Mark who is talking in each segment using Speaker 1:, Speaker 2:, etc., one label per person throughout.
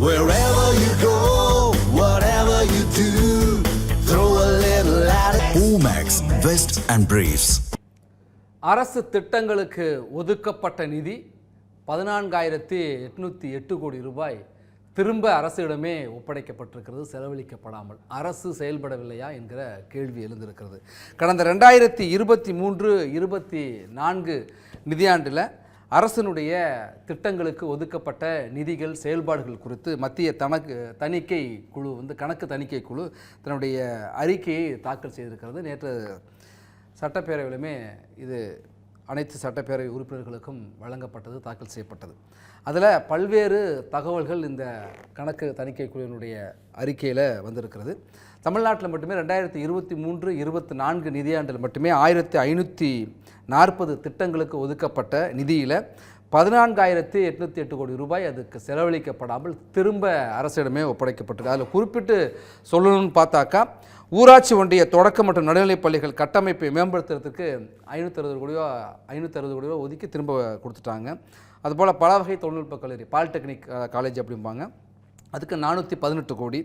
Speaker 1: Wherever you go, whatever you do, throw a little at it. Omax, Vest and Briefs.
Speaker 2: அரசு திட்டங்களுக்கு ஒதுக்கப்பட்ட நிதி பதினான்காயிரத்தி எட்நூற்றி எட்டு கோடி ரூபாய் திரும்ப அரசிடமே ஒப்படைக்கப்பட்டிருக்கிறது செலவழிக்கப்படாமல் அரசு செயல்படவில்லையா என்கிற கேள்வி எழுந்திருக்கிறது கடந்த ரெண்டாயிரத்தி இருபத்தி மூன்று இருபத்தி நான்கு நிதியாண்டில் அரசினுடைய திட்டங்களுக்கு ஒதுக்கப்பட்ட நிதிகள் செயல்பாடுகள் குறித்து மத்திய தனக்கு தணிக்கை குழு வந்து கணக்கு தணிக்கை குழு தன்னுடைய அறிக்கையை தாக்கல் செய்திருக்கிறது. நேற்று சட்டப்பேரவையிலுமே இது அனைத்து சட்டப்பேரவை உறுப்பினர்களுக்கும் வழங்கப்பட்டது தாக்கல் செய்யப்பட்டது. அதில் பல்வேறு தகவல்கள் இந்த கணக்கு தணிக்கை குழுவினுடைய அறிக்கையில் வந்திருக்கிறது. தமிழ்நாட்டில் மட்டுமே ரெண்டாயிரத்தி இருபத்தி மூன்று இருபத்தி நான்கு நிதியாண்டில் மட்டுமே ஆயிரத்தி ஐநூற்றி நாற்பது திட்டங்களுக்கு ஒதுக்கப்பட்ட நிதியில் பதினான்காயிரத்தி எட்நூற்றி எட்டு கோடி ரூபாய் அதுக்கு செலவழிக்கப்படாமல் திரும்ப அரசிடமே ஒப்படைக்கப்பட்டிருக்கு. அதில் குறிப்பிட்டு சொல்லணும்னு பார்த்தாக்கா ஊராட்சி ஒன்றிய தொடக்க மற்றும் நடுநிலைப் பள்ளிகள் கட்டமைப்பை மேம்படுத்துறதுக்கு ஐநூற்றி அறுபது கோடி ரூபா ஐநூற்றி அறுபது கோடி ரூபா ஒதுக்கி திரும்ப கொடுத்துட்டாங்க. அதுபோல் பல வகை தொழில்நுட்ப கல்லூரி பாலிடெக்னிக் காலேஜ் அப்படிம்பாங்க. அதுக்கு நானூற்றி பதினெட்டு கோடி.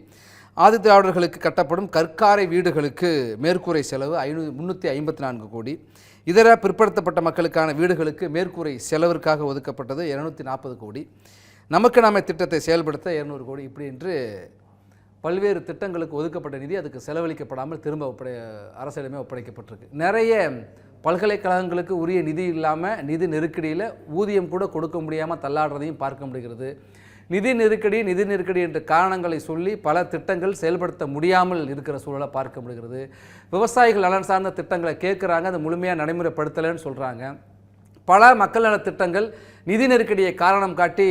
Speaker 2: ஆதி திராவிடர்களுக்கு கட்டப்படும் கற்காரை வீடுகளுக்கு மேற்கூரை செலவு ஐநூ முந்நூற்றி ஐம்பத்தி நான்கு கோடி. இதர பிற்படுத்தப்பட்ட மக்களுக்கான வீடுகளுக்கு மேற்கூரை செலவிற்காக ஒதுக்கப்பட்டது இரநூத்தி நாற்பது கோடி. நமக்கு நாம திட்டத்தை செயல்படுத்த இரநூறு கோடி. இப்படி என்று பல்வேறு திட்டங்களுக்கு ஒதுக்கப்பட்ட நிதி அதுக்கு செலவழிக்கப்படாமல் திரும்ப ஒப்படை அரசிடமே ஒப்படைக்கப்பட்டிருக்கு. நிறைய பல்கலைக்கழகங்களுக்கு உரிய நிதி இல்லாமல் நிதி நெருக்கடியில் ஊதியம் கூட கொடுக்க முடியாமல் தள்ளாடுறதையும் பார்க்க முடிகிறது. நிதி நெருக்கடி நிதி நெருக்கடி என்ற காரணங்களை சொல்லி பல திட்டங்கள் செயல்படுத்த முடியாமல் இருக்கிற சூழலை பார்க்க முடிகிறது. விவசாயிகள் நலன் சார்ந்த திட்டங்களை கேட்குறாங்க அதை முழுமையாக நடைமுறைப்படுத்தலைன்னு சொல்கிறாங்க பல மக்கள் நலத் திட்டங்கள் நிதி நெருக்கடியை காரணம் காட்டி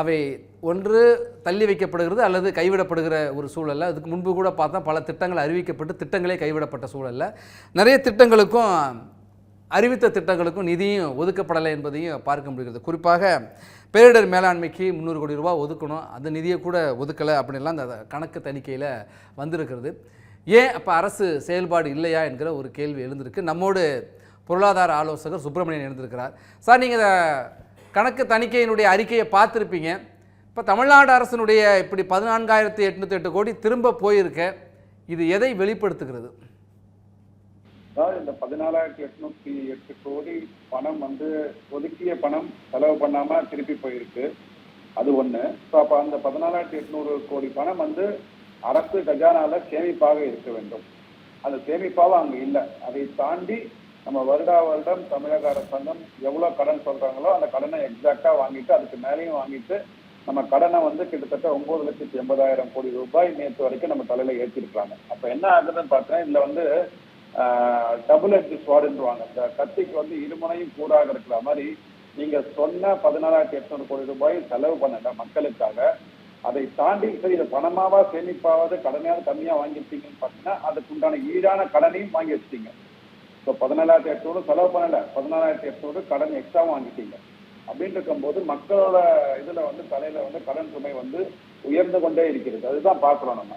Speaker 2: அவை ஒன்று தள்ளி வைக்கப்படுகிறது அல்லது கைவிடப்படுகிற ஒரு சூழல்ல. அதுக்கு முன்பு கூட பார்த்தா பல திட்டங்கள் அறிவிக்கப்பட்டு திட்டங்களே கைவிடப்பட்ட சூழலில். நிறைய திட்டங்களுக்கும் அறிவித்த திட்டங்களுக்கும் நிதியும் ஒதுக்கப்படலை என்பதையும் பார்க்க முடிகிறது. குறிப்பாக பேரிடர் மேலாண்மைக்கு முந்நூறு கோடி ரூபா ஒதுக்கணும். அந்த நிதியை கூட ஒதுக்கலை அப்படின்லாம் அந்த கணக்கு தணிக்கையில் வந்திருக்கிறது. ஏன் அப்போ அரசு செயல்பாடு இல்லையா என்கிற ஒரு கேள்வி எழுந்திருக்கு. நம்மோடு பொருளாதார ஆலோசகர் சுப்பிரமணியன் எழுந்திருக்கிறார். சார் நீங்கள் இந்த கணக்கு தணிக்கையினுடைய அறிக்கையை பார்த்துருப்பீங்க. இப்போ தமிழ்நாடு அரசினுடைய இப்படி பதினான்காயிரத்தி எட்நூற்றி எட்டு கோடி திரும்ப போயிருக்க. இது எதை வெளிப்படுத்துகிறது?
Speaker 3: அதாவது இந்த பதினாலாயிரத்தி எட்நூத்தி எட்டு கோடி பணம் வந்து ஒதுக்கிய பணம் செலவு பண்ணாம திருப்பி போயிருக்கு. அது ஒண்ணு. ஸோ அப்போ அந்த பதினாலாயிரத்தி எட்நூறு கோடி பணம் வந்து அரசு கஜானால சேமிப்பாக இருக்க வேண்டும். அந்த சேமிப்பாக அங்கே இல்லை. அதை தாண்டி நம்ம வருடா வருடம் தமிழக அரசாங்கம் எவ்வளோ கடன் சொல்றாங்களோ அந்த கடனை எக்ஸாக்டா வாங்கிட்டு அதுக்கு மேலேயும் வாங்கிட்டு நம்ம கடனை வந்து கிட்டத்தட்ட ஒன்பது லட்சத்தி எண்பதாயிரம் கோடி ரூபாய் நேற்று வரைக்கும் நம்ம தலையில ஏற்றிருக்காங்க அப்ப என்ன ஆகுதுன்னு பார்த்தீங்கன்னா இதுல வந்து டபுள் எட்ஜ் ஸ்வாடுன்றாங்க இந்த கத்திக்கு வந்து இருமுனையும் கூறாக இருக்கிற மாதிரி நீங்க சொன்ன பதினாறாயிரத்தி எட்நூறு கோடி ரூபாய் செலவு பண்ணல மக்களுக்காக. அதை தாண்டி சரி இதை பணமாவா சேமிப்பாவது கடனையாவது கம்மியா வாங்கியிருப்பீங்கன்னு பார்த்தீங்கன்னா அதுக்குண்டான ஈடான கடனையும் வாங்கி வச்சிட்டீங்க. இப்போ பதினாலாயிரத்தி எட்நூறு செலவு பண்ணல. பதினாலாயிரத்தி எட்நூறு கடன் எக்ஸ்ட்ரா வாங்கிட்டீங்க. அப்படின்னு இருக்கும்போது மக்களோட இதுல வந்து தலையில வந்து கடன் சுமை வந்து உயர்ந்து கொண்டே இருக்கிறது. அதுதான் பார்க்கிறோம் நம்ம.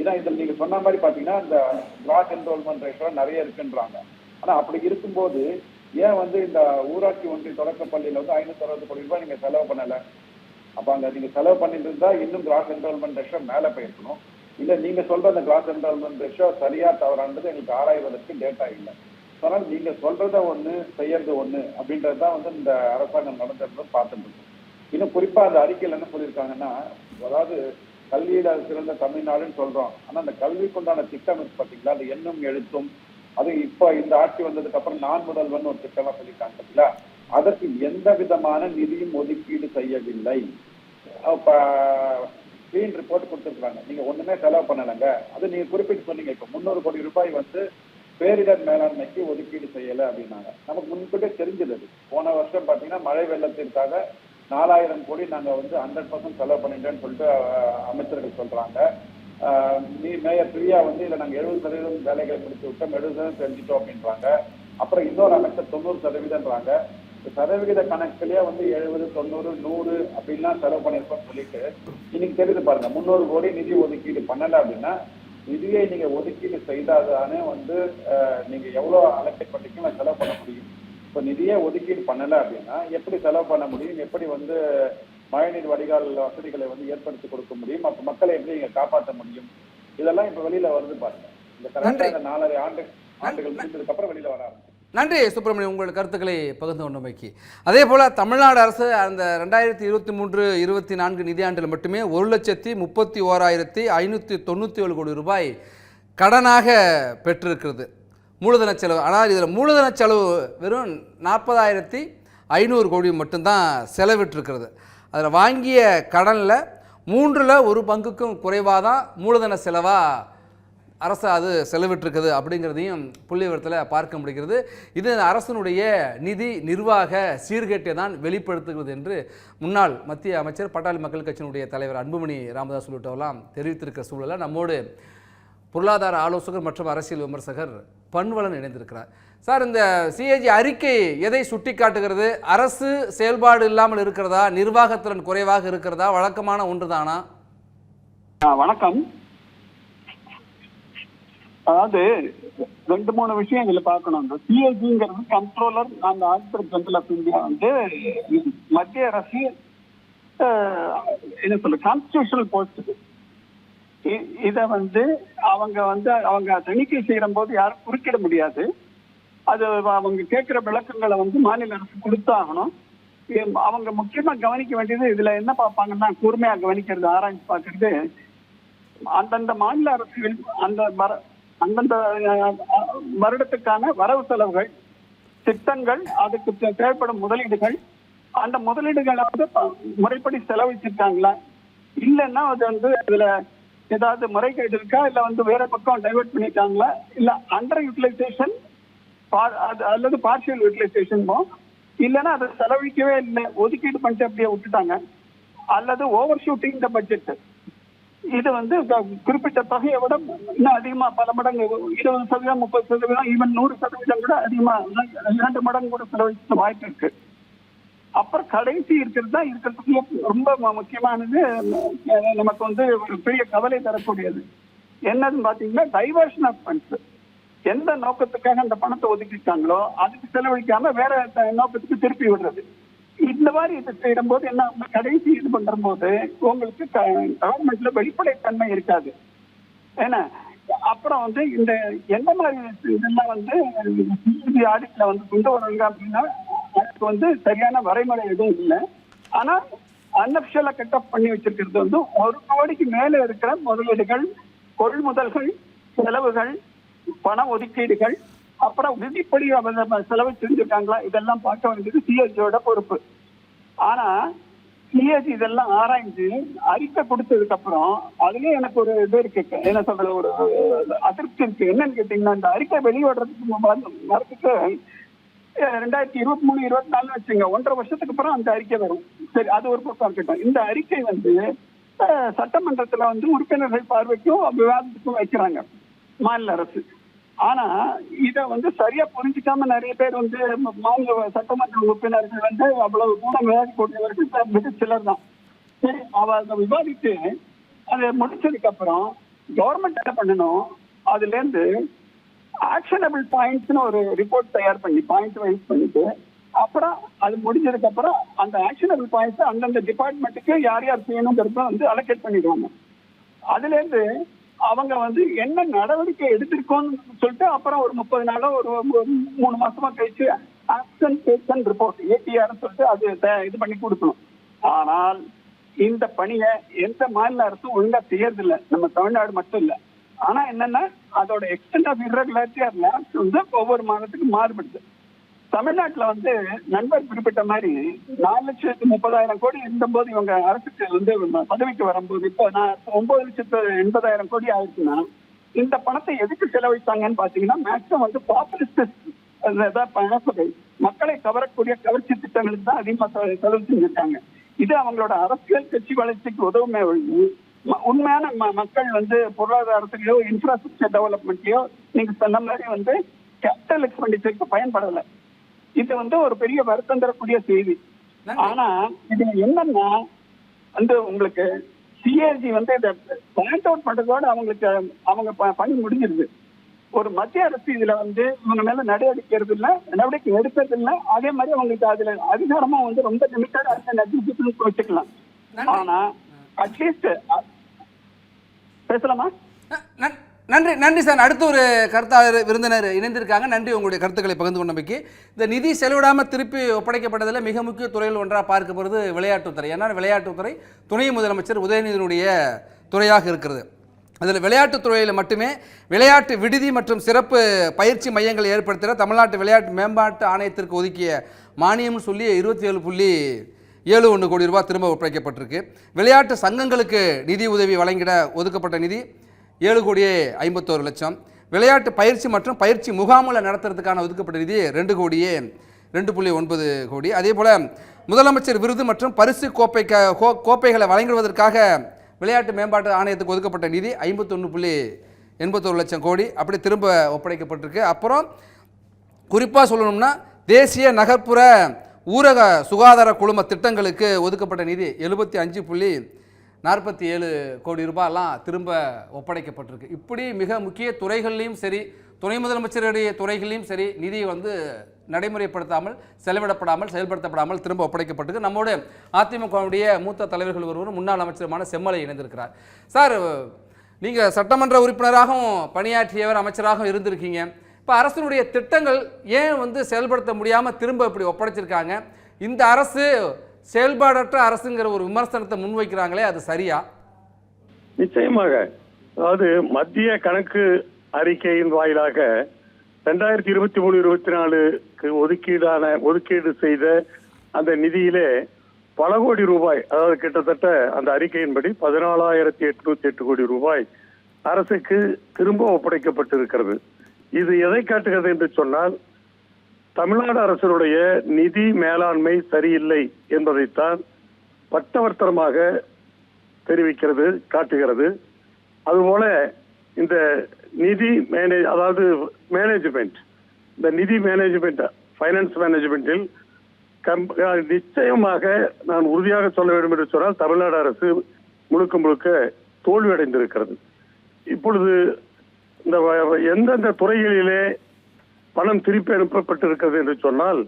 Speaker 3: ஏன்னா இதில் நீங்க சொன்ன மாதிரி பாத்தீங்கன்னா இந்த கிராஸ் என்ரோல்மெண்ட் ரேட்லாம் நிறைய இருக்குன்றாங்க. ஆனா அப்படி இருக்கும்போது ஏன் வந்து இந்த ஊராட்சி ஒன்றிய தொடக்க பள்ளியில வந்து ஐநூத்தி அறுபது கோடி ரூபாய் நீங்க செலவு பண்ணல? அப்ப அங்க நீங்க செலவு பண்ணிட்டு இருந்தா இன்னும் கிராஸ் என்ரோல்மெண்ட் ரேஷோ மேல போயிருக்கணும். இல்ல நீங்க சொல்ற அந்த கிராஸ் என்ரோல்மெண்ட் ரேஷோ சரியா தவறானது எங்களுக்கு ஆராய்வதற்கு டேட்டா இல்லை ஆனால் நீங்க சொல்றத ஒண்ணு செய்யறது ஒண்ணு அப்படின்றதுதான் வந்து இந்த அரசாங்கம் நடந்தது பார்த்துட்டு இருக்கும். இன்னும் குறிப்பா அந்த அறிக்கையில் என்ன சொல்லியிருக்காங்கன்னா அதாவது கல்வியில சிறந்த தமிழ்நாடுன்னு சொல்றோம். ஆனா அந்த கல்விக்குண்டான திட்டம் இருக்கு பாத்தீங்களா? அது எண்ணும் எழுத்தும் அது இப்ப இந்த ஆட்சி வந்ததுக்கு அப்புறம் நான் முதல்வன் ஒரு திட்டம்லாம் சொல்லியிருக்காங்க பாத்தீங்களா? அதற்கு எந்த விதமான நிதியும் ஒதுக்கீடு செய்யவில்லை. அப்ப ரிப்போர்ட் கொடுத்துருக்காங்க நீங்க ஒண்ணுமே செலவு பண்ணலைங்க. அது நீங்க குறிப்பிட்டு சொன்னீங்க. இப்ப முந்நூறு கோடி ரூபாய் வந்து பேரிடர் மேலாண்மைக்கு ஒதுக்கீடு செய்யலை அப்படின்னாங்க. நமக்கு முன்கூட்டே தெரிஞ்சது போன வருஷம் பார்த்தீங்கன்னா மழை வெள்ளத்திற்காக நாலாயிரம் கோடி நாங்கள் வந்து ஹண்ட்ரட் பர்சன்ட் செலவு பண்ணிட்டோம்னு சொல்லிட்டு அமைச்சர்கள் சொல்கிறாங்க நீ மேயர் பிரியா வந்து இதில் நாங்கள் எழுபது சதவீதம் வேலைகளை முடித்து விட்டோம் எழுபது சதவீதம் தெரிஞ்சிட்டோம் அப்படின்றாங்க. அப்புறம் இன்னொரு அமைச்சர் தொண்ணூறு சதவீதம்ன்றாங்க சதவிகித கணக்குலயே வந்து எழுபது தொண்ணூறு நூறு அப்படின்லாம் செலவு பண்ணியிருக்கோம்னு சொல்லிட்டு இன்னைக்கு தெரியுது பாருங்க முந்நூறு கோடி நிதி ஒதுக்கீடு பண்ணலை அப்படின்னா நிதியை நீங்க ஒதுக்கீடு செய்தாதானே வந்து நீங்க எவ்வளவு அலோகேட் பண்ணிக்கலாம் செலவு பண்ண முடியும். இப்போ நிதியே ஒதுக்கீடு பண்ணல அப்படின்னா எப்படி செலவு பண்ண முடியும்? எப்படி வந்து மழைநீர் வடிகால் வசதிகளை வந்து ஏற்படுத்தி கொடுக்க முடியும்? அப்ப மக்களை எப்படி நீங்க காப்பாற்ற முடியும்? இதெல்லாம் இப்ப வெளியில வருது பாருங்க. இந்த
Speaker 2: நன்றி.
Speaker 3: கரெக்டா நாலரை ஆண்டு ஆண்டுகள் முடிந்ததுக்கு அப்புறம் வெளியில வர ஆரம்பிச்சு
Speaker 2: நன்றி சுப்பிரமணியம் உங்கள் கருத்துக்களை பகிர்ந்து கொண்டமைக்கு. அதே போல் தமிழ்நாடு அரசு அந்த ரெண்டாயிரத்தி இருபத்தி மூன்று இருபத்தி நான்கு நிதியாண்டில் மட்டுமே ஒரு லட்சத்தி முப்பத்தி ஓராயிரத்தி ஐநூற்றி தொண்ணூற்றி ஏழு கோடி ரூபாய் கடனாக பெற்றிருக்கிறது. மூலதன செலவு ஆனால் இதில் மூலதன செலவு வெறும் நாற்பதாயிரத்தி ஐநூறு கோடி மட்டும்தான் செலவிட்டிருக்கிறது. அதில் வாங்கிய கடனில் மூன்றில் ஒரு பங்குக்கும் குறைவாக தான் மூலதன செலவாக அரசு அது செலவிட்டிருக்குது அப்படிங்கிறதையும் புள்ளி விவரத்தில் பார்க்க முடிகிறது. இது அரசனுடைய நிதி நிர்வாக சீர்கேட்டை தான் வெளிப்படுத்துகிறது என்று முன்னாள் மத்திய அமைச்சர் பட்டாளி மக்கள் கட்சியினுடைய தலைவர் அன்புமணி ராமதாஸ் உள்ளிட்டவெல்லாம் தெரிவித்திருக்கிற சூழலில் நம்மோடு பொருளாதார ஆலோசகர் மற்றும் அரசியல் விமர்சகர் பன்வலன் இணைந்திருக்கிறார். சார் இந்த சிஏஜி அறிக்கை எதை சுட்டி காட்டுகிறது அரசு செயல்பாடு இல்லாமல் இருக்கிறதா? நிர்வாகத்திறன் குறைவாக இருக்கிறதா? வழக்கமான ஒன்றுதானா?
Speaker 4: வணக்கம். அதாவது ரெண்டு மூணு விஷயம் இதுல பார்க்கணும். இந்த சிஏஜிங்கிறது கண்ட்ரோலர் அந்த ஆடிட்டர் ஜெனரல் ஆஃப் இந்தியா வந்து மத்திய அரசு என்ன சொல்ல கான்ஸ்டியூஷனல் போஸ்ட் இத. வந்து அவங்க வந்து அவங்க தணிக்கை செய்யற போது யாரும் குறுக்கிட முடியாது. அது அவங்க கேட்கிற விளக்கங்களை வந்து மாநில அரசு கொடுத்தாகணும். அவங்க முக்கியமா கவனிக்க வேண்டியது இதுல என்ன பார்ப்பாங்கன்னா கூர்மையா கவனிக்கிறது ஆராய்ச்சி பார்க்கறது. அந்தந்த மாநில அரசுகள் அந்த அந்தந்த வருடத்துக்கான வரவு செலவுகள் திட்டங்கள் அதுக்கு தேவைப்படும் முதலீடுகள் அந்த முதலீடுகளை வந்து ப- முறைப்படி செலவழிச்சிருக்காங்களா? இல்லைன்னா அது வந்து இதுல ஏதாவது முறைகேடு இருக்கா? இல்ல வந்து வேற பக்கம் டைவர்ட் பண்ணிட்டாங்களா? இல்ல அண்டர் யூட்டிலைசேஷன் அல்லது பார்ஷியல் யூட்டிலைசேஷன் இல்லைன்னா அதை செலவழிக்கவே இல்லை. ஒதுக்கீடு பண்ணிட்டு அப்படியே விட்டுட்டாங்க. அல்லது ஓவர் ஷூட்டிங் த பட்ஜெட் இது வந்து க- குறிப்பிட்ட தொகையை விட இன்னும் அதிகமா பல மடங்கு இருபது சதவீதம் முப்பது சதவீதம் ஈவன் நூறு சதவீதம் கூட அதிகமா இரண்டு மடங்கு கூட செலவழிக்க வாய்ப்பு இருக்கு. அப்புறம் கடைசி இருக்கிறது தான் இருக்கிறதுக்கு ரொம்ப முக்கியமானது நமக்கு வந்து ஒரு பெரிய கவலை தரக்கூடியது. என்னதுன்னு பாத்தீங்கன்னா டைவர்ஷன் ஆஃப் ஃபண்ட்ஸ் எந்த நோக்கத்துக்காக அந்த பணத்தை ஒதுக்கிட்டாங்களோ அதுக்கு செலவழிக்காம வேற நோக்கத்துக்கு திருப்பி விடுறது. இந்த மாதிரி இது செய்யும்போது என்ன கடைசி இது பண்ற போது உங்களுக்கு கவர்மெண்ட்ல வெளிப்படைத்தன்மை இருக்காது. ஏன்னா அப்புறம் வந்து இந்த எந்த மாதிரி இதெல்லாம் வந்து சிபிசி ஆடிட்ல வந்து கொண்டு வராங்க அப்படின்னா அதுக்கு வந்து சரியான வரைமுறை எதுவும் இல்லை. ஆனா அன்அபிஷியலா கட் ஆஃப் பண்ணி வச்சிருக்கிறது வந்து ஒரு கோடிக்கு மேல இருக்கிற முதலீடுகள் கொள்முதல்கள் செலவுகள் பண ஒதுக்கீடுகள் அப்புறம் விதிப்படி அவங்க செலவு செஞ்சிருக்காங்களா? இதெல்லாம் பார்க்க வேண்டியது சிஎஸ்சியோட பொறுப்பு. ஆனா சிஏஜி இதெல்லாம் ஆராய்ஞ்சு அறிக்கை கொடுத்ததுக்கு அப்புறம் அதுலயே எனக்கு ஒரு இது இருக்கு. என்ன சொல்ற ஒரு அதிருப்தி இருக்கு. என்னன்னு கேட்டீங்கன்னா இந்த அறிக்கை வெளியிடுறதுக்கு வரதுக்கு ரெண்டாயிரத்தி இருபத்தி மூணு இருபத்தி நாலு வச்சுங்க ஒன்றரை வருஷத்துக்கு அப்புறம் அந்த அறிக்கை வரும். சரி அது ஒரு பக்கம் இருக்கட்டும். இந்த அறிக்கை வந்து சட்டமன்றத்துல வந்து உறுப்பினர்கள் பார்வைக்கும் விவாதத்துக்கும் வைக்கிறாங்க. மாநில அரசு. ஆனா இத வந்து சரியா புரிஞ்சுக்காம நிறைய பேர் வந்து மாநில சட்டமன்ற உறுப்பினர்கள் வந்து அவ்வளவு கூட விவாதிக்கூடியவர்கள் மிக சிலர் தான் சரி அவ அதை விவாதித்து அதை முடிச்சதுக்கு அப்புறம் கவர்மெண்ட் என்ன பண்ணணும்? அதுல இருந்து ஆக்ஷனபிள் பாயிண்ட்ஸ்னு ஒரு ரிப்போர்ட் தயார் பண்ணி பாயிண்ட் வைஸ் பண்ணிட்டு அப்புறம் அது முடிஞ்சதுக்கு அப்புறம் அந்த ஆக்ஷனபிள் பாயிண்ட்ஸ் அந்தந்த டிபார்ட்மெண்ட்டுக்கு யார் யார் செய்யணுங்கிறத வந்து அலோகேட் பண்ணிடுவாங்க. அதுல இருந்து அவங்க வந்து என்ன நடவடிக்கை எடுத்திருக்கோம்னு சொல்லிட்டு அப்புறம் ஒரு முப்பது நாளோ ஒரு மூணு மாசமா கழிச்சு ஆக்ஷன் டேக்கன் ரிப்போர்ட் ஏடிஆர் சொல்லிட்டு அது த- இது பண்ணி கொடுக்கணும். ஆனால் இந்த பணியை எந்த மாநில அரசும் ஒழுங்கா செய்யறதில்ல. நம்ம தமிழ்நாடு மட்டும் இல்ல. ஆனா என்னன்னா அதோட extent of irregularity or lapse வந்து ஒவ்வொரு மாதத்துக்கு மாறுபடுது. தமிழ்நாட்டுல வந்து நண்பர் குறிப்பிட்ட மாதிரி நாலு லட்சத்து முப்பதாயிரம் கோடி இருந்தபோது இவங்க அரசுக்கு வந்து பதவிக்கு வரும்போது இப்போ நான் ஒன்பது லட்சத்து எண்பதாயிரம் கோடி ஆயிடுச்சுன்னா இந்த பணத்தை எதுக்கு செலவழித்தாங்கன்னு பாத்தீங்கன்னா மேக்ஸிமம் வந்து பாப்புலிஸ்ட் பணத்தொகை மக்களை கவரக்கூடிய கவர்ச்சி திட்டங்களுக்கு தான் அதிகமா செலவு செஞ்சிருக்காங்க இது அவங்களோட அரசியல் கட்சி வளர்ச்சிக்கு உதவுமே ஒழிஞ்சு உண்மையான ம- மக்கள் வந்து பொருளாதாரத்திலேயோ இன்ஃப்ராஸ்ட்ரக்சர் டெவலப்மெண்ட்லயோ நீங்க சொன்ன மாதிரி வந்து கேபிட்டல் எக்ஸ்பெண்டிச்சருக்கு பயன்படலை. இது வந்து ஒரு பெரிய வருத்தம் தரக்கூடிய செய்தி. ஆனா இது என்னன்னா வந்து உங்களுக்கு சிஏஜி வந்து இதை பாயிண்ட் அவுட் பண்றதோட அவங்களுக்கு அவங்க பணி முடிஞ்சிருது ஒரு மத்திய அரசு இதுல வந்து இவங்க மேல நடவடிக்கை எடுக்கிறது இல்ல நடவடிக்கை எடுக்கிறது இல்ல அதே மாதிரி அவங்களுக்கு அதுல அதிகாரமா வந்து ரொம்ப லிமிட்டடா இருக்க வச்சுக்கலாம். ஆனா அட்லீஸ்ட் பேசலாமா
Speaker 2: நன்றி நன்றி சார். அடுத்த ஒரு கருத்தாளர் விருந்தினர் இணைந்திருக்காங்க. நன்றி உங்களுடைய கருத்துக்களை பகிர்ந்து கொண்டமைக்கு இந்த நிதி செலவிடாமல் திருப்பி ஒப்படைக்கப்பட்டதில் மிக முக்கிய துறையில் ஒன்றாக பார்க்கப்படுறது விளையாட்டுத்துறை. ஏன்னா விளையாட்டுத்துறை துணை முதலமைச்சர் உதயநிதியினுடைய துறையாக இருக்கிறது. அதில் விளையாட்டுத் துறையில் மட்டுமே விளையாட்டு விடுதி மற்றும் சிறப்பு பயிற்சி மையங்கள் ஏற்படுத்துகிற தமிழ்நாட்டு விளையாட்டு மேம்பாட்டு ஆணையத்திற்கு ஒதுக்கிய மானியம்னு சொல்லி இருபத்தி ஏழு புள்ளி ஏழு ஒன்று கோடி ரூபாய் திரும்ப ஒப்படைக்கப்பட்டிருக்கு. விளையாட்டு சங்கங்களுக்கு நிதி உதவி வழங்கிட ஒதுக்கப்பட்ட நிதி ஏழு கோடியே ஐம்பத்தோரு லட்சம். விளையாட்டு பயிற்சி மற்றும் பயிற்சி முகாமில் நடத்துறதுக்கான ஒதுக்கப்பட்ட நிதி ரெண்டு கோடியே ரெண்டு புள்ளி ஒன்பது கோடி. அதே போல் முதலமைச்சர் விருது மற்றும் பரிசு கோப்பை கோ கோப்பைகளை வழங்குவதற்காக விளையாட்டு மேம்பாட்டு ஆணையத்துக்கு ஒதுக்கப்பட்ட நிதி ஐம்பத்தொன்று புள்ளி எண்பத்தோரு லட்சம் கோடி. அப்படி திரும்ப ஒப்படைக்கப்பட்டிருக்கு. அப்புறம் குறிப்பாக சொல்லணும்னா தேசிய நகர்ப்புற ஊரக சுகாதார குழும திட்டங்களுக்கு ஒதுக்கப்பட்ட நிதி எழுபத்தி அஞ்சு புள்ளி நாற்பத்தி ஏழு கோடி ரூபாயெல்லாம் திரும்ப ஒப்படைக்கப்பட்டிருக்கு. இப்படி மிக முக்கிய துறைகள்லையும் சரி துணை முதலமைச்சருடைய துறைகளையும் சரி நிதி வந்து நடைமுறைப்படுத்தாமல் செலவிடப்படாமல் செயல்படுத்தப்படாமல் திரும்ப ஒப்படைக்கப்பட்டிருக்கு. நம்மோடு அதிமுகவுடைய மூத்த தலைவர்கள் ஒருவரும் முன்னாள் அமைச்சருமான செம்மலை இணைந்திருக்கிறார். சார் நீங்கள் சட்டமன்ற உறுப்பினராகவும் பணியாற்றியவர் அமைச்சராகவும் இருந்திருக்கீங்க. இப்போ அரசினுடைய திட்டங்கள் ஏன் வந்து செயல்படுத்த முடியாமல் திரும்ப இப்படி ஒப்படைச்சிருக்காங்க? இந்த அரசு செயல்பாடற்ற அரசுங்கிற ஒரு விமர்சனத்தை முன்வைக்கிறாங்களே அது சரியா?
Speaker 5: நிச்சயமாக. அதாவது மத்திய கணக்கு அறிக்கையின் வாயிலாக ரெண்டாயிரத்தி இருபத்தி மூணு இருபத்தி நாலுக்கு ஒதுக்கீடான ஒதுக்கீடு செய்த அந்த நிதியிலே பல கோடி ரூபாய் அதாவது கிட்டத்தட்ட அந்த அறிக்கையின்படி பதினாலாயிரத்தி எட்நூத்தி எட்டு கோடி ரூபாய் அரசுக்கு திரும்ப ஒப்படைக்கப்பட்டிருக்கிறது. இது எதை காட்டுகிறது என்று சொன்னால் தமிழ்நாடு அரசினுடைய நிதி மேலாண்மை சரியில்லை என்பதைத்தான் பட்டவர்த்தனமாக தெரிவிக்கிறது காட்டுகிறது. அதுபோல இந்த நிதி மேனேஜ் அதாவது மேனேஜ்மெண்ட் இந்த நிதி மேனேஜ்மெண்ட் ஃபைனான்ஸ் மேனேஜ்மெண்ட்டில் கம்- நிச்சயமாக நான் உறுதியாக சொல்ல வேண்டும் என்று சொன்னால் தமிழ்நாடு அரசு முழுக்க முழுக்க தோல்வியடைந்திருக்கிறது. இப்பொழுது இந்த வ- எந்தெந்த துறைகளிலே பணம் திருப்பி அனுப்பப்பட்டிருக்கிறது என்று சொன்னால்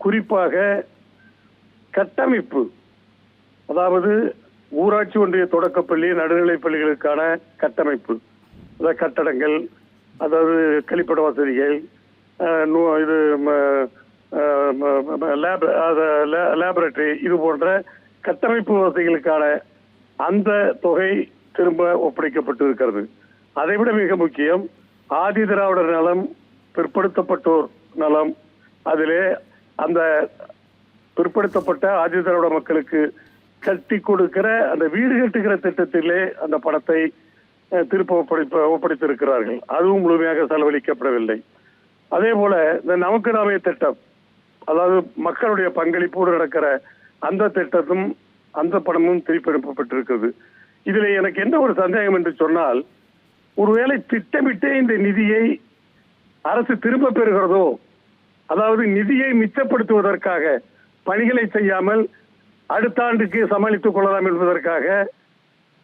Speaker 5: குறிப்பாக கட்டமைப்பு அதாவது ஊராட்சி ஒன்றிய தொடக்கப்பள்ளி நடுநிலைப் பள்ளிகளுக்கான கட்டமைப்பு அதாவது கட்டடங்கள் அதாவது கழிப்பிட வசதிகள் நூ- இது லேப் லேபரட்டரி இது போன்ற கட்டமைப்பு வசதிகளுக்கான அந்த தொகை திரும்ப ஒப்படைக்கப்பட்டு இருக்கிறது அதைவிட மிக முக்கியம் ஆதி திராவிடர் நலம் பிற்படுத்தப்பட்டோர் நலம். அதிலே அந்த பிற்படுத்தப்பட்ட ஆதி திராவிட மக்களுக்கு கட்டி கொடுக்கிற அந்த வீடு கட்டுகிற திட்டத்திலே அந்த பணத்தை திருப்ப ஒப்படைப்ப ஒப்படைத்திருக்கிறார்கள். அதுவும் முழுமையாக செலவழிக்கப்படவில்லை. அதே போல இந்த நமக்கு நாமே திட்டம். அதாவது மக்களுடைய பங்களிப்போடு நடக்கிற அந்த திட்டத்தும் அந்த பணமும் திருப்பி அனுப்பப்பட்டிருக்கிறது இதுல எனக்கு என்ன ஒரு சந்தேகம் என்று சொன்னால் ஒருவேளை திட்டமிட்டே இந்த நிதியை அரசு திரும்ப பெறுகிறதோ அதாவது நிதியை மிச்சப்படுத்துவதற்காக பணிகளை செய்யாமல் அடுத்த ஆண்டுக்கு சமாளித்துக் கொள்ளலாம் என்பதற்காக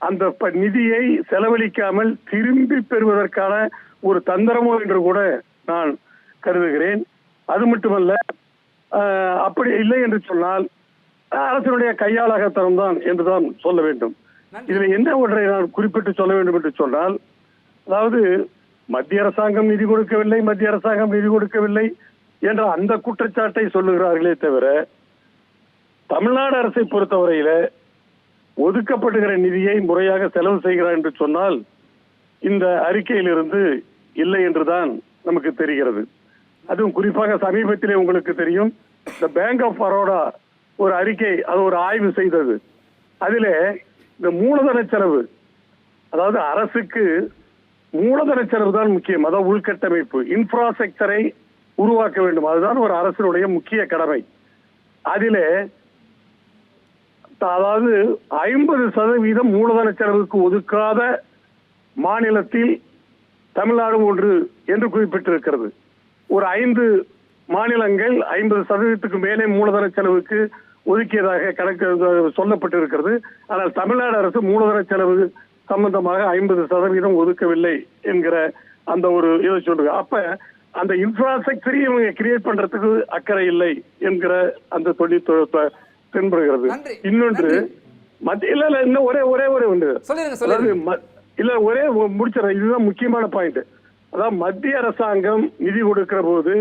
Speaker 5: அந்த நிதியை செலவழிக்காமல் திரும்பி பெறுவதற்கான ஒரு தந்திரமோ என்று கூட நான் கருதுகிறேன். அது மட்டுமல்ல அப்படி இல்லை என்று சொன்னால் அரசினுடைய கையாளகத்தனம் தான் என்றுதான் சொல்ல வேண்டும். இதுல என்ன ஒன்றை நான் குறிப்பிட்டு சொல்ல வேண்டும் என்று சொன்னால் அதாவது மத்திய அரசாங்கம் நிதி கொடுக்கவில்லை மத்திய அரசாங்கம் நிதி கொடுக்கவில்லை என்ற அந்த குற்றச்சாட்டை சொல்லுகிறார்களே தவிர தமிழ்நாடு அரசை பொறுத்தவரையில ஒதுக்கப்படுகிற நிதியை முறையாக செலவு செய்கிறார் என்று சொன்னால் இந்த அறிக்கையிலிருந்து இல்லை என்றுதான் நமக்கு தெரிகிறது. அதுவும் குறிப்பாக சமீபத்திலே உங்களுக்கு தெரியும் இந்த பேங்க் ஆஃப் பரோடா ஒரு அறிக்கை அது ஒரு ஆய்வு செய்தது. அதிலே இந்த மூலதன செலவு அதாவது அரசுக்கு மூலதன செலவு தான் முக்கியம். அதாவது உள்கட்டமைப்பு. இன்ஃப்ராஸ்ட்ரக்சரை உருவாக்க வேண்டும். அதுதான் ஒரு அரசினுடைய முக்கிய கடமை. அதிலே அதாவது ஐம்பது சதவீதம் மூலதன செலவுக்கு ஒதுக்காத மாநிலத்தில் தமிழ்நாடு ஒன்று என்று குறிப்பிட்டிருக்கிறது. ஒரு ஐந்து மாநிலங்கள் ஐம்பது சதவீதத்துக்கு மேலே மூலதன செலவுக்கு ஒதுக்கியதாக கணக்கு சொல்லப்பட்டிருக்கிறது. ஆனால் தமிழ்நாடு அரசு மூலதன செலவு சம்பந்தமாக ஐம்பது சதவீதம் ஒதுக்கவில்லை என்கிற அந்த ஒரு இதை சொல்லுங்க அப்ப அந்த இன்ஃப்ராஸ்ட்ரக்சரையும் இவங்க கிரியேட் பண்றதுக்கு அக்கறை இல்லை என்கிற அந்த தொழில்நுட்பத்தை தென்படுகிறது. இன்னொன்று. மத்திய இல்ல இல்ல இன்னும் ஒரே ஒரே ஒரே ஒன்று. அதாவது இல்ல ஒரே முடிச்சிடறேன். இதுதான் முக்கியமான பாயிண்ட் அதாவது மத்திய அரசாங்கம் நிதி கொடுக்கிற போது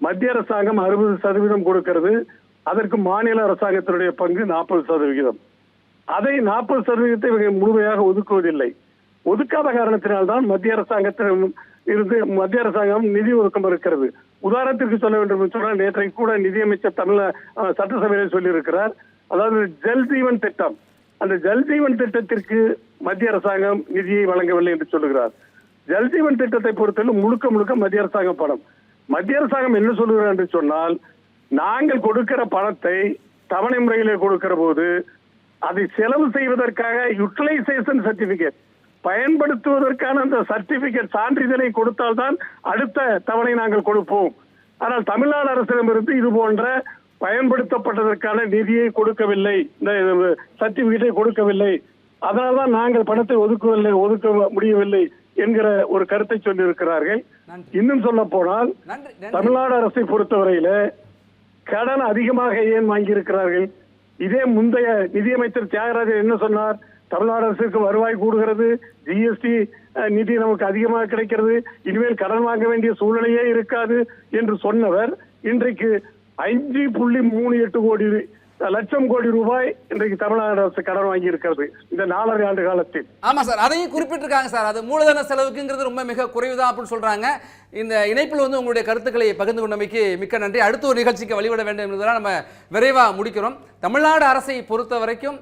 Speaker 5: மத்திய அரசாங்கம் அறுபது சதவீதம் கொடுக்கிறது. அதற்கு மாநில அரசாங்கத்தினுடைய பங்கு நாற்பது சதவிகிதம் அதை நாற்பது சதவீதத்தை இவங்க முழுமையாக ஒதுக்குவதில்லை. ஒதுக்காத காரணத்தினால்தான் மத்திய அரசாங்கத்திடம் இருந்து மத்திய அரசாங்கம் நிதி ஒதுக்கம் இருக்கிறது. உதாரணத்திற்கு சொல்ல வேண்டும் என்று சொன்னால் நேற்றைக்கு கூட நிதியமைச்சர் தமிழ சட்டசபையில் சொல்லியிருக்கிறார். அதாவது ஜல் ஜீவன் திட்டம். அந்த ஜல் ஜீவன் திட்டத்திற்கு மத்திய அரசாங்கம் நிதியை வழங்கவில்லை என்று சொல்லுகிறார். ஜல் ஜீவன் திட்டத்தை பொறுத்தவரை முழுக்க முழுக்க மத்திய அரசாங்கம் பணம். மத்திய அரசாங்கம் என்ன சொல்லுகிறார் என்று சொன்னால் நாங்கள் கொடுக்கிற பணத்தை தவணை முறையிலே கொடுக்கிற போது அதை செலவு செய்வதற்காக யூட்டிலைசேஷன் சர்டிபிகேட் பயன்படுத்துவதற்கான அந்த சர்டிபிகேட் சான்றிதழை கொடுத்தால்தான் அடுத்த தவணை நாங்கள் கொடுப்போம். ஆனால் தமிழ்நாடு அரசிடமிருந்து இது போன்ற பயன்படுத்தப்பட்டதற்கான நிதியை கொடுக்கவில்லை. இந்த சர்டிபிகேட்டை கொடுக்கவில்லை. அதனால்தான் நாங்கள் பணத்தை ஒதுக்கவில்லை ஒதுக்க முடியவில்லை என்கிற ஒரு கருத்தை சொல்லியிருக்கிறார்கள். இன்னும் சொல்ல போனால் தமிழ்நாடு அரசை பொறுத்தவரையில கடன் அதிகமாக ஏன் வாங்கியிருக்கிறார்கள்? இதே முந்தைய நிதியமைச்சர் தியாகராஜன் என்ன சொன்னார்? தமிழ்நாடு அரசுக்கு வருவாய் கூடுகிறது ஜிஎஸ்டி நிதி நமக்கு அதிகமாக கிடைக்கிறது இனிமேல் கடன் வாங்க வேண்டிய சூழ்நிலையே இருக்காது என்று சொன்னவர் இன்றைக்கு அஞ்சு புள்ளி மூணு எட்டு கோடி லட்சம் கோடி ரூபாய் இன்றைக்கு தமிழ்நாடு அரசு கடன் வாங்கி இருக்கிறது இந்த நாலரை ஆண்டு காலத்தில்.
Speaker 2: ஆமா சார் அதையும் குறிப்பிட்டிருக்காங்க சார். அது மூலதன செலவுக்குங்கிறது ரொம்ப மிக குறைவுதான் அப்படின்னு சொல்றாங்க. இந்த இணைப்பில் வந்து உங்களுடைய கருத்துக்களை பகிர்ந்து கொண்டமைக்கு மிக்க நன்றி. அடுத்த ஒரு நிகழ்ச்சிக்கு வழிவிட வேண்டும் என்பதெல்லாம் நம்ம விரைவாக முடிக்கிறோம். தமிழ்நாடு அரசை பொறுத்த வரைக்கும்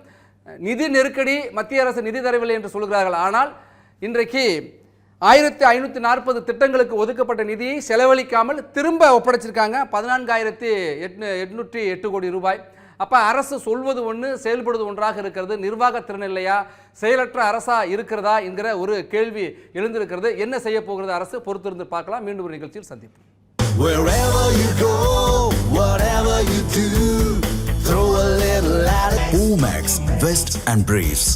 Speaker 2: நிதி நெருக்கடி மத்திய அரசு நிதி தரவில்லை என்று சொல்கிறார்கள். ஆனால் இன்றைக்கு ஆயிரத்தி ஐநூற்றி நாற்பது திட்டங்களுக்கு ஒதுக்கப்பட்ட நிதியை செலவழிக்காமல் திரும்ப ஒப்படைச்சிருக்காங்க. பதினான்காயிரத்தி எட்நூ எட்நூற்றி எட்டு கோடி ரூபாய். அப்போ அரசு சொல்வது ஒன்று செயல்படுவது ஒன்றாக இருக்கிறது. நிர்வாக திறன் இல்லையா செயலற்ற அரசா இருக்கிறதா என்கிற ஒரு கேள்வி எழுந்திருக்கிறது. என்ன செய்ய போகிறது அரசு? பொறுத்திருந்து பார்க்கலாம். மீண்டும் ஒரு நிகழ்ச்சியில் சந்திப்போம்.
Speaker 1: Wherever you go, whatever you do, throw a little at it. Omax, Vest and Briefs.